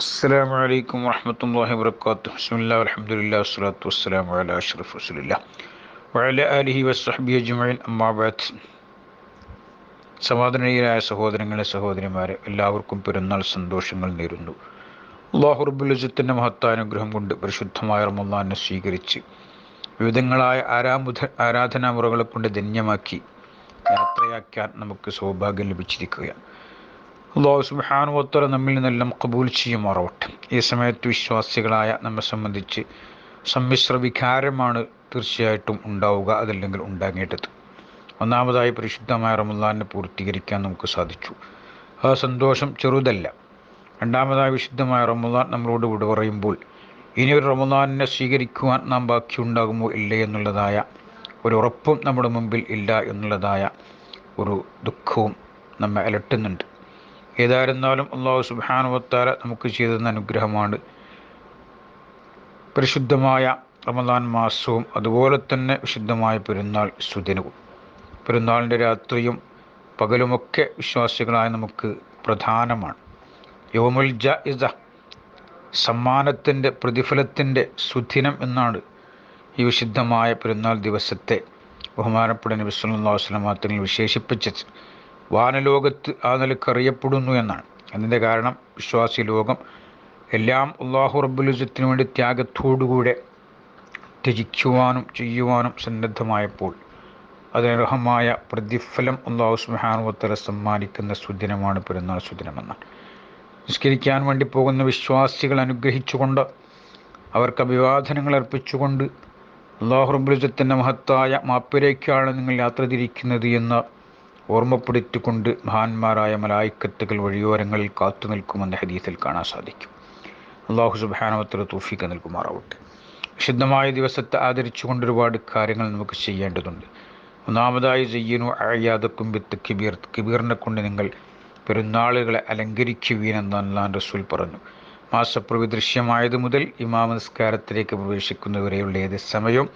അസ്സാം അലൈക്കും വാഹമത്തല്ലാഹി വർക്കാത്തു ബിസ്മില്ലാ അലഹമുല്ലാ വസ്സലാത്തു വസ്സലാം വല അഷ്റഫ് വസ്ലില്ല വല അലിഹി വസ്ഹബി അജ്മൈൻ അമ്മാബാദ് സമാധാനീയരായ സഹോദരങ്ങളെ സഹോദരിമാരെ എല്ലാവർക്കും പെരുന്നാൾ സന്തോഷങ്ങൾ നേരുന്നു. അള്ളാഹു റബുലുജത്തിന്റെ മഹത്താനുഗ്രഹം കൊണ്ട് പരിശുദ്ധമായ റമല്ലാനെ സ്വീകരിച്ച് വിവിധങ്ങളായ ആരാമുധ ആരാധനാമുറകളെ കൊണ്ട് ധന്യമാക്കി യാത്രയാക്കാൻ നമുക്ക് സൗഭാഗ്യം ലഭിച്ചിരിക്കുകയാണ്. അള്ളാഹു സുബാനുവത്തോടെ നമ്മിൽ നിന്നെല്ലാം കബൂൽ ചെയ്യുമാറാവട്ടെ. ഈ സമയത്ത് വിശ്വാസികളായ നമ്മെ സംബന്ധിച്ച് സമ്മിശ്ര വികാരമാണ് തീർച്ചയായിട്ടും ഉണ്ടാവുക അതല്ലെങ്കിൽ ഉണ്ടാകേണ്ടത്. ഒന്നാമതായി പരിശുദ്ധമായ റമദാനെ പൂർത്തീകരിക്കാൻ നമുക്ക് സാധിച്ചു. ആ സന്തോഷം ചെറുതല്ല. രണ്ടാമതായി വിശുദ്ധമായ റമദാൻ നമ്മളോട് വിട പറയുമ്പോൾ ഇനി ഒരു റമദാനിനെ സ്വീകരിക്കുവാൻ നാം ബാക്കിയുണ്ടാകുമോ ഇല്ലേ എന്നുള്ളതായ ഒരു ഉറപ്പും നമ്മുടെ മുമ്പിൽ ഇല്ല എന്നുള്ളതായ ഒരു ദുഃഖവും നമ്മെ അലട്ടുന്നുണ്ട്. ഏതായിരുന്നാലും അള്ളാഹു സുബാനുവത്താല നമുക്ക് ചെയ്തെന്ന അനുഗ്രഹമാണ്. പരിശുദ്ധമായ റമദാൻ മാസവും അതുപോലെ തന്നെ വിശുദ്ധമായ പെരുന്നാൾ സുദിനവും. പെരുന്നാളിന്റെ രാത്രിയും പകലുമൊക്കെ വിശ്വാസികളായ നമുക്ക് പ്രധാനമാണ്. യോമുൽ ജ സമ്മാനത്തിന്റെ പ്രതിഫലത്തിന്റെ സുദിനം എന്നാണ് ഈ വിശുദ്ധമായ പെരുന്നാൾ ദിവസത്തെ ബഹുമാനപ്പെട്ട നബി സല്ലല്ലാഹു അലൈഹി വസല്ലം തങ്ങൾ വിശേഷിപ്പിച്ചത്. വാനലോകത്ത് ആ നിലയ്ക്ക് അറിയപ്പെടുന്നു എന്നാണ്. അതിന്റെ കാരണം വിശ്വാസി ലോകം. എല്ലാം അള്ളാഹു റബ്ബുലിസത്തിനു വേണ്ടി ത്യാഗത്തോടുകൂടെ ത്യജിക്കുവാനും ചെയ്യുവാനും സന്നദ്ധമായപ്പോൾ അതിനർഹമായ പ്രതിഫലം അള്ളാഹു സുബാനുവത്തല സമ്മാനിക്കുന്ന സുദിനമാണ് പെരുന്നാൾ സുദിനമെന്ന് നിസ്കരിക്കാൻ വേണ്ടി പോകുന്ന വിശ്വാസികൾ അനുഗ്രഹിച്ചുകൊണ്ട് അവർക്ക് അഭിവാദനങ്ങൾ അർപ്പിച്ചുകൊണ്ട് അള്ളാഹു റബ്ബുലുജത്തിന്റെ മഹത്തായ മാപ്പിലേക്കാണ് നിങ്ങൾ യാത്ര തിരിക്കുന്നത് എന്ന് ഓർമ്മപ്പെടുത്തിക്കൊണ്ട് മഹാന്മാരായ മലായിക്കത്തുകൾ വഴിയോരങ്ങളിൽ കാത്തു നിൽക്കുമെന്ന് ഹദീസിൽ കാണാൻ സാധിക്കും. അള്ളാഹു സുബാനവത്തിന് തൂഫിക്ക് നൽകുമാറാവട്ടെ. വിശുദ്ധമായ ദിവസത്തെ ആദരിച്ചുകൊണ്ട് ഒരുപാട് കാര്യങ്ങൾ നമുക്ക് ചെയ്യേണ്ടതുണ്ട്. ഒന്നാമതായി ജയ്യനു അഴയാതക്കും വിത്ത് കിബീർ. കിബീറിനെ കൊണ്ട് നിങ്ങൾ പെരുന്നാളുകളെ അലങ്കരിക്കുവീനെന്ന് അല്ലാൻ റസൂൽ പറഞ്ഞു. മാസപ്രവി ദൃശ്യമായത് മുതൽ ഇമാമ നിസ്കാരത്തിലേക്ക് പ്രവേശിക്കുന്നവരെയുള്ള ഏത് സമയവും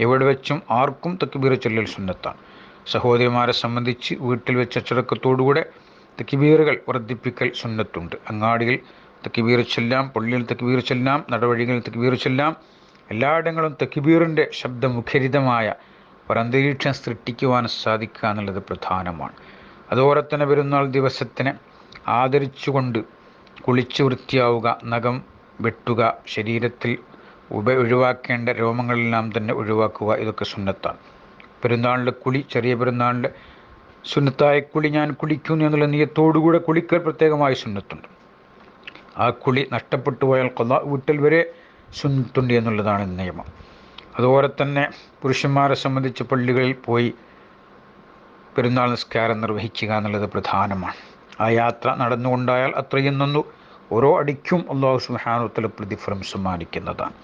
എവിടെ വെച്ചും ആർക്കും തക്ബീർ ചൊല്ലൽ സുന്നത്താണ്. സഹോദരിമാരെ സംബന്ധിച്ച് വീട്ടിൽ വെച്ച അച്ചടക്കത്തോടുകൂടെ തക്കിബീറുകൾ വർദ്ധിപ്പിക്കൽ സുന്നത്തുണ്ട്. അങ്ങാടിയിൽ തക്കിബീർ ചെല്ലാം പള്ളിയിൽ തക്കിബീർ ചെല്ലാം നടവഴികളിൽ തക്കിബീർ ചെല്ലാം എല്ലായിടങ്ങളും തക്കിബീറിന്റെ ശബ്ദമുഖരിതമായ ഒരന്തരീക്ഷം സൃഷ്ടിക്കുവാൻ സാധിക്കുക എന്നുള്ളത് പ്രധാനമാണ്. അതുപോലെ തന്നെ പെരുന്നാൾ ദിവസത്തിനെ ആദരിച്ചുകൊണ്ട് കുളിച്ച് വൃത്തിയാവുക നഖം വെട്ടുക ശരീരത്തിൽ ഉപ ഒഴിവാക്കേണ്ട രോമങ്ങളെല്ലാം തന്നെ ഒഴിവാക്കുക ഇതൊക്കെ സുന്നത്താണ്. പെരുന്നാളിന്റെ കുളി ചെറിയ പെരുന്നാളിന്റെ സുന്നത്തായ കുളി ഞാൻ കുളിക്കുന്നു എന്നുള്ള നീയത്തോടുകൂടെ കുളിക്കൽ പ്രത്യേകമായി സുന്നത്തുണ്ട്. ആ കുളി നഷ്ടപ്പെട്ടു പോയാൽ കൊല്ല വീട്ടിൽ വരെ സുന്നത്തുണ്ട് എന്നുള്ളതാണ് നിയമം. അതുപോലെ തന്നെ പുരുഷന്മാരെ സംബന്ധിച്ച് പള്ളികളിൽ പോയി പെരുന്നാൾ നിസ്കാരം നിർവഹിക്കുക എന്നുള്ളത് പ്രധാനമാണ്. ആ യാത്ര നടന്നുകൊണ്ടായാൽ അത്രയും നന്നു ഓരോ അടിക്കും അള്ളാഹു സുഹാനുത്തല പ്രതിഫലം സമ്മാനിക്കുന്നതാണ്.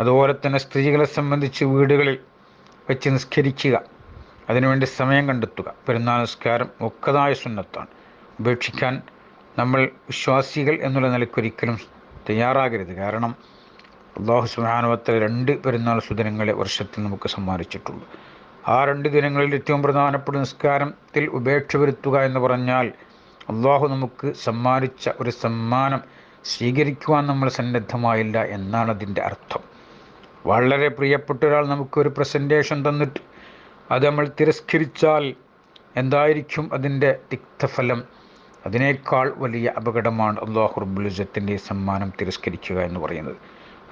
അതുപോലെ തന്നെ സ്ത്രീകളെ സംബന്ധിച്ച് വീടുകളിൽ വെച്ച് നിസ്കരിക്കുക. അതിനുവേണ്ടി സമയം കണ്ടെത്തുക. പെരുന്നാൾ നിസ്കാരം ഒക്കതായ സുന്നത്താണ്. ഉപേക്ഷിക്കാൻ നമ്മൾ വിശ്വാസികൾ എന്നുള്ള നിലയ്ക്കൊരിക്കലും തയ്യാറാകരുത്. കാരണം അള്ളാഹു സുഹാനുവത്തൽ രണ്ട് പെരുന്നാൾ സുദിനങ്ങളെ വർഷത്തിൽ നമുക്ക് സമ്മാനിച്ചിട്ടുള്ളൂ. ആ രണ്ട് ദിനങ്ങളിൽ ഏറ്റവും പ്രധാനപ്പെട്ട നിസ്കാരത്തിൽ ഉപേക്ഷ വരുത്തുക എന്ന് പറഞ്ഞാൽ അള്ളാഹു നമുക്ക് സമ്മാനിച്ച ഒരു സമ്മാനം സ്വീകരിക്കുവാൻ നമ്മൾ സന്നദ്ധമായില്ല എന്നാണ് അതിന്റെ അർത്ഥം. വളരെ പ്രിയപ്പെട്ട ഒരാൾ നമുക്കൊരു പ്രസന്റേഷൻ തന്നിട്ട് അത് നമ്മൾ തിരസ്കരിച്ചാൽ എന്തായിരിക്കും അതിന്റെ തിക്തഫലം അതിനേക്കാൾ വലിയ അപകടമാണ് അള്ളാഹു റബ്ബുലുജത്തിന്റെ സമ്മാനം തിരസ്കരിക്കുക എന്ന് പറയുന്നത്.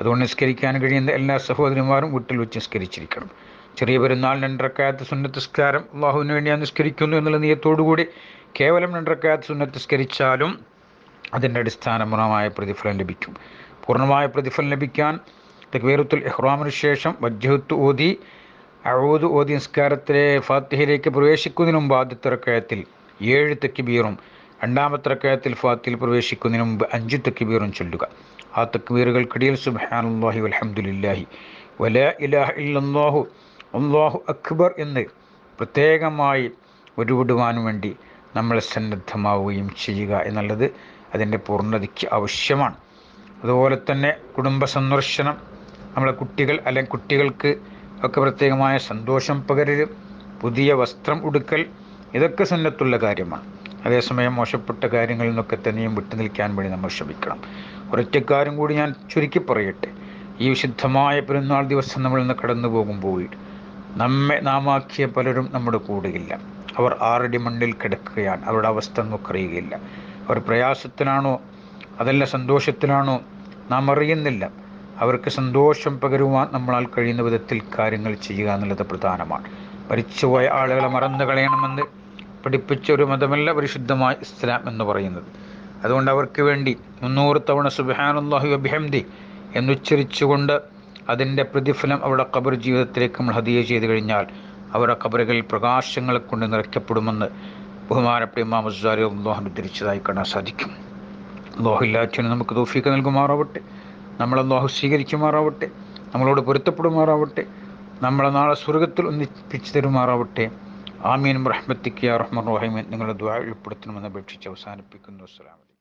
അതുകൊണ്ട് നിസ്കരിക്കാൻ കഴിയുന്ന എല്ലാ സഹോദരിമാരും വീട്ടിൽ വെച്ച് നിസ്കരിച്ചിരിക്കണം. ചെറിയ പെരുന്നാൾ രണ്ടരക്കാലത്ത് സുന്നത്തിസ്കാരം അള്ളാഹുവിന് വേണ്ടി ഞാൻ നിസ്കരിക്കുന്നു എന്നുള്ള നീയത്തോടുകൂടി കേവലം രണ്ടരക്കാലത്ത് സുന്നത്തിസ്കരിച്ചാലും അതിന്റെ അടിസ്ഥാനപരമായ പ്രതിഫലം ലഭിക്കും. പൂർണമായ പ്രതിഫലം ലഭിക്കാൻ തക്ബീറത്തുൽ ഇഹ്റാമിന് ശേഷം വജ്ജഹത്ത് ഓതി അഴൂത് ഓതി നിസ്കാരത്തിലെ ഫാത്തിഹയിലേക്ക് പ്രവേശിക്കുന്നതിന് മുമ്പ് ആദ്യത്തെ റക്കയത്തിൽ ഏഴ് തെക്കിബീറും രണ്ടാമത്തെ റക്കയത്തിൽ ഫാത്തിൽ പ്രവേശിക്കുന്നതിന് മുമ്പ് അഞ്ച് തെക്കിബീറും ചൊല്ലുക. ആ തക്ബീറുകൾക്കിടയിൽ സുബ്ഹാനല്ലാഹി അലഹമുല്ലാഹി വല ഇലാഹ ഇല്ലാഹു അല്ലാഹു അക്ബർ എന്ന് പ്രത്യേകമായി ഒരുവിടുവാൻ വേണ്ടി നമ്മൾ സന്നദ്ധമാവുകയും ചെയ്യുക എന്നുള്ളത് അതിന്റെ പൂർണതയ്ക്ക് ആവശ്യമാണ്. അതുപോലെ തന്നെ കുടുംബ സന്ദർശനം നമ്മളെ കുട്ടികൾ അല്ലെങ്കിൽ കുട്ടികൾക്ക് ഒക്കെ പ്രത്യേകമായ സന്തോഷം പകരരും പുതിയ വസ്ത്രം ഉടുക്കൽ ഇതൊക്കെ സുന്നത്തുള്ള കാര്യമാണ്. അതേസമയം മോശപ്പെട്ട കാര്യങ്ങളിൽ നിന്നൊക്കെ തന്നെയും വിട്ടു നിൽക്കാൻ വേണ്ടി നമ്മൾ ശ്രമിക്കണം. ഒരൊറ്റക്കാരും കൂടി ഞാൻ ചുരുക്കി പറയട്ടെ. ഈ വിശുദ്ധമായ പെരുന്നാൾ ദിവസം നമ്മൾ ഇന്ന് കടന്നു പോകുമ്പോൾ നമ്മെ നാമാക്കിയ പലരും നമ്മുടെ കൂടെയില്ല. അവർ ആറടി മണ്ണിൽ കിടക്കുകയാണ്. അവരുടെ അവസ്ഥ നമുക്കറിയുകയില്ല അവർ പ്രയാസത്തിലാണോ? അതല്ല സന്തോഷത്തിലാണോ? നാം അറിയുന്നില്ല. അവർക്ക് സന്തോഷം പകരുവാൻ നമ്മളാൽ കഴിയുന്ന വിധത്തിൽ കാര്യങ്ങൾ ചെയ്യുക എന്നുള്ളത് പ്രധാനമാണ്. മരിച്ചുപോയ ആളുകളെ മറന്നു കളയണമെന്ന് പഠിപ്പിച്ച ഒരു മതമല്ല പരിശുദ്ധമായ ഇസ്ലാം എന്ന് പറയുന്നത്. അതുകൊണ്ട് അവർക്ക് വേണ്ടി മുന്നൂറ് തവണ സുബാനുല്ലാഹു അഭിഹംദി എന്നുച്ചരിച്ചുകൊണ്ട് അതിന്റെ പ്രതിഫലം അവരുടെ ഖബർ ജീവിതത്തിലേക്ക് നമ്മൾ ഹദിയ ചെയ്തു കഴിഞ്ഞാൽ അവരുടെ ഖബറുകളിൽ പ്രകാശങ്ങളെ കൊണ്ട് നിറയ്ക്കപ്പെടുമെന്ന് ബഹുമാനപ്പെട്ട ഇമാം അസ്സാരി അള്ളാഹു ഉദ്ധരിച്ചതായി കാണാൻ സാധിക്കും. അള്ളാഹുല്ലാറ്റിന് നമുക്ക് തോഫീക്ക് നൽകുമാറാവട്ടെ. നമ്മൾ അള്ളാഹു സ്വീകരിക്കുമാറാവട്ടെ നമ്മളോട് പൊരുത്തപ്പെടുമാറാവട്ടെ നമ്മളെ നാളെ സ്വർഗത്തിൽ ഒന്നിപ്പിച്ചു തരുമാറാവട്ടെ. ആമീൻ. റഹ്മത്തിക്ക് റഹ്മൻ റഹീമൻ നിങ്ങളുടെ ദ്വാ ഉൾപ്പെടുത്തണമെന്ന് അപേക്ഷിച്ച് അവസാനിപ്പിക്കുന്നു. അസ്സലാമു